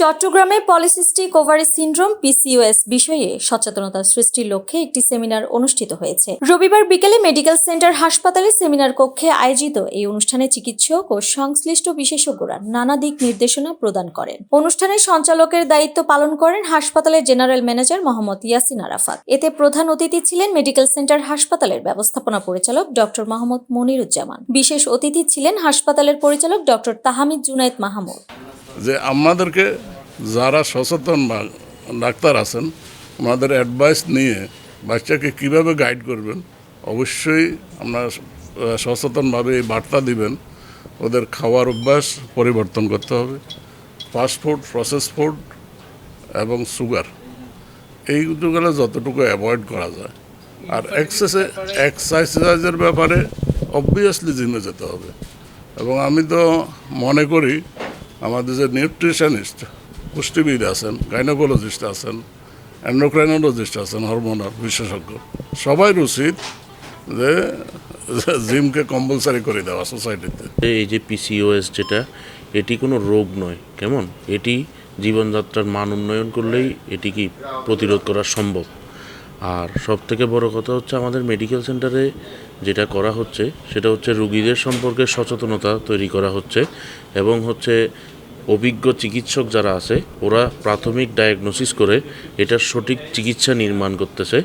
চট্টগ্রামে polycystic ovary syndrome PCOS বিষয়ে সচেতনতা সৃষ্টির লক্ষ্যে একটি সেমিনার অনুষ্ঠিত হয়েছে। রবিবার বিকেলে মেডিকেল সেন্টার হাসপাতালে সেমিনার কক্ষে আয়োজিত এই অনুষ্ঠানে চিকিৎসক ও সংশ্লিষ্ট বিশেষজ্ঞরা নানা দিক নির্দেশনা প্রদান করেন। অনুষ্ঠানে সঞ্চালকের দায়িত্ব পালন করেন হাসপাতালের জেনারেল ম্যানেজার মোহাম্মদ ইয়াসিন আরাফাত। এতে প্রধান অতিথি ছিলেন মেডিকেল সেন্টার হাসপাতালের ব্যবস্থাপনা পরিচালক ডক্টর মোহাম্মদ মনিরুজ্জামান। বিশেষ অতিথি ছিলেন হাসপাতালের পরিচালক ডক্টর তাহামিদ জুনায়েদ মাহমুদ। যে আমাদেরকে যারা সচেতন ডাক্তার আছেন ওনাদের অ্যাডভাইস নিয়ে বাচ্চাকে কীভাবে গাইড করবেন অবশ্যই আপনারা আহ, সচেতনভাবে এই বার্তা দিবেন। ওদের খাওয়ার অভ্যাস পরিবর্তন করতে হবে। ফাস্ট ফুড প্রসেস ফুড এবং সুগার এইগুলো যতটুকু অ্যাভয়েড করা যায়। আর এক্সারসাইজ এক্সারসাইজের ব্যাপারে অবভিয়াসলি জিমে যেতে হবে। এবং আমি তো মনে করি আমাদের যে নিউট্রিশনিস্ট, পুষ্টিবিদ আছেন, গাইনোকোলজিস্ট আছেন, অ্যান্ডোক্রাইনোলজিস্ট আছেন, হরমোনাল বিশেষজ্ঞ। সবাই উচিত যে জিমকে কম্পালসারি করে দেওয়া সোসাইটিতে এই যে পিসিওএস যেটা, এটি কোনো রোগ নয়, কেমন? এটি জীবনযাত্রার মান উন্নয়ন করলেই এটি কি প্রতিরোধ করা সম্ভব? আর সব থেকে বড় কথা হচ্ছে আমাদের মেডিকেল সেন্টারে যেটা করা হচ্ছে, সেটা হচ্ছে রুগীদের সম্পর্কে সচেতনতা তৈরি করা হচ্ছে এবং হচ্ছে অভিজ্ঞ চিকিৎসক যারা আছে, ওরা প্রাথমিক ডায়াগনোসিস করে এটার সঠিক চিকিৎসা নির্মাণ করতেছে।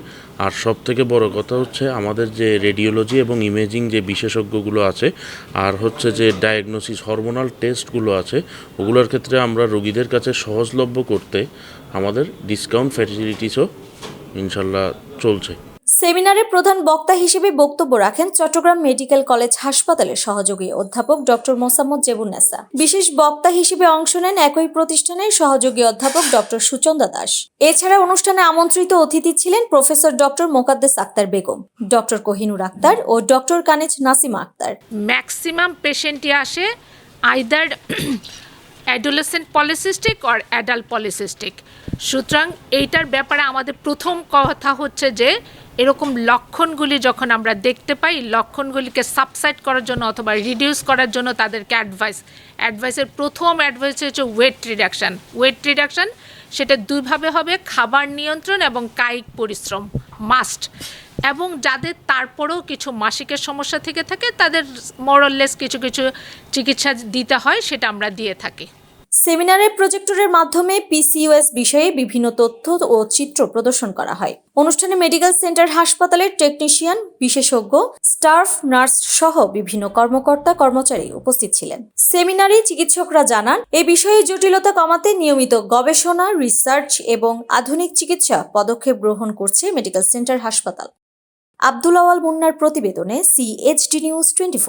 আর সব থেকে বড় কথা হচ্ছে আমাদের যে রেডিওলজি এবং ইমেজিং যে বিশেষজ্ঞগুলো আছে, আর হচ্ছে যে ডায়াগনোসিস হরমোনাল টেস্টগুলো আছে, ওগুলোর ক্ষেত্রে আমরা রোগীদের কাছে সহজলভ্য করতে আমাদের ডিসকাউন্ট ফ্যাসিলিটিসও ইনশাল্লাহ চলছে। সেমিনারে প্রধান বক্তা হিসেবে বক্তব্য রাখেন চট্টগ্রাম মেডিকেল কলেজ হাসপাতালের সহযোগী অধ্যাপক ডক্টর মোসাম্মদ জেবুন্নেসা বিশেষ বক্তা হিসেবে অংশ নেন একই প্রতিষ্ঠানের সহযোগী অধ্যাপক ডক্টর সুচন্দা দাস। এছাড়া অনুষ্ঠানে আমন্ত্রিত অতিথি ছিলেন professor doctor Mokaddes Akhtar Begum, doctor Kohinoor Akhtar ও ডক্টর কানেজ নাসিমা আক্তার। ম্যাক্সিমাম পেশেন্টই আসে, either adolescent polycystic or adult polycystic. সুতরাং এইটার ব্যাপারে আমাদের প্রথম কথা হচ্ছে যে, এরকম লক্ষণগুলি যখন আমরা দেখতে পাই, লক্ষণগুলিকে সাবসাইড করার জন্য অথবা রিডিউস করার জন্য তাদেরকে অ্যাডভাইস অ্যাডভাইসের প্রথম অ্যাডভাইস হচ্ছে ওয়েট রিডাকশান ওয়েট রিডাকশান সেটা দুইভাবে হবে, খাবার নিয়ন্ত্রণ এবং কায়িক পরিশ্রম। মাস্ট এবং যাদের তারপরেও কিছু মাসিকের সমস্যা থেকে থাকে, তাদের মরললেস কিছু কিছু চিকিৎসা দিতে হয়, সেটা আমরা দিয়ে থাকি। সেমিনারে প্রজেক্টরের মাধ্যমে পিসিওএস বিষয়ে বিভিন্ন তথ্য ও চিত্র প্রদর্শন করা হয়। অনুষ্ঠানে মেডিকেল সেন্টার হাসপাতালের টেকনিশিয়ান, বিশেষজ্ঞ, স্টাফ, নার্স সহ বিভিন্ন কর্মকর্তা, কর্মচারী উপস্থিত ছিলেন। সেমিনারে চিকিৎসকরা জানান, এ বিষয়ে জটিলতা কমাতে নিয়মিত গবেষণা রিসার্চ এবং আধুনিক চিকিৎসা পদক্ষেপ গ্রহণ করছে মেডিকেল সেন্টার হাসপাতাল। আব্দুল আওয়াল মুন্নার প্রতিবেদনে সিএইচডি নিউজ টোয়েন্টি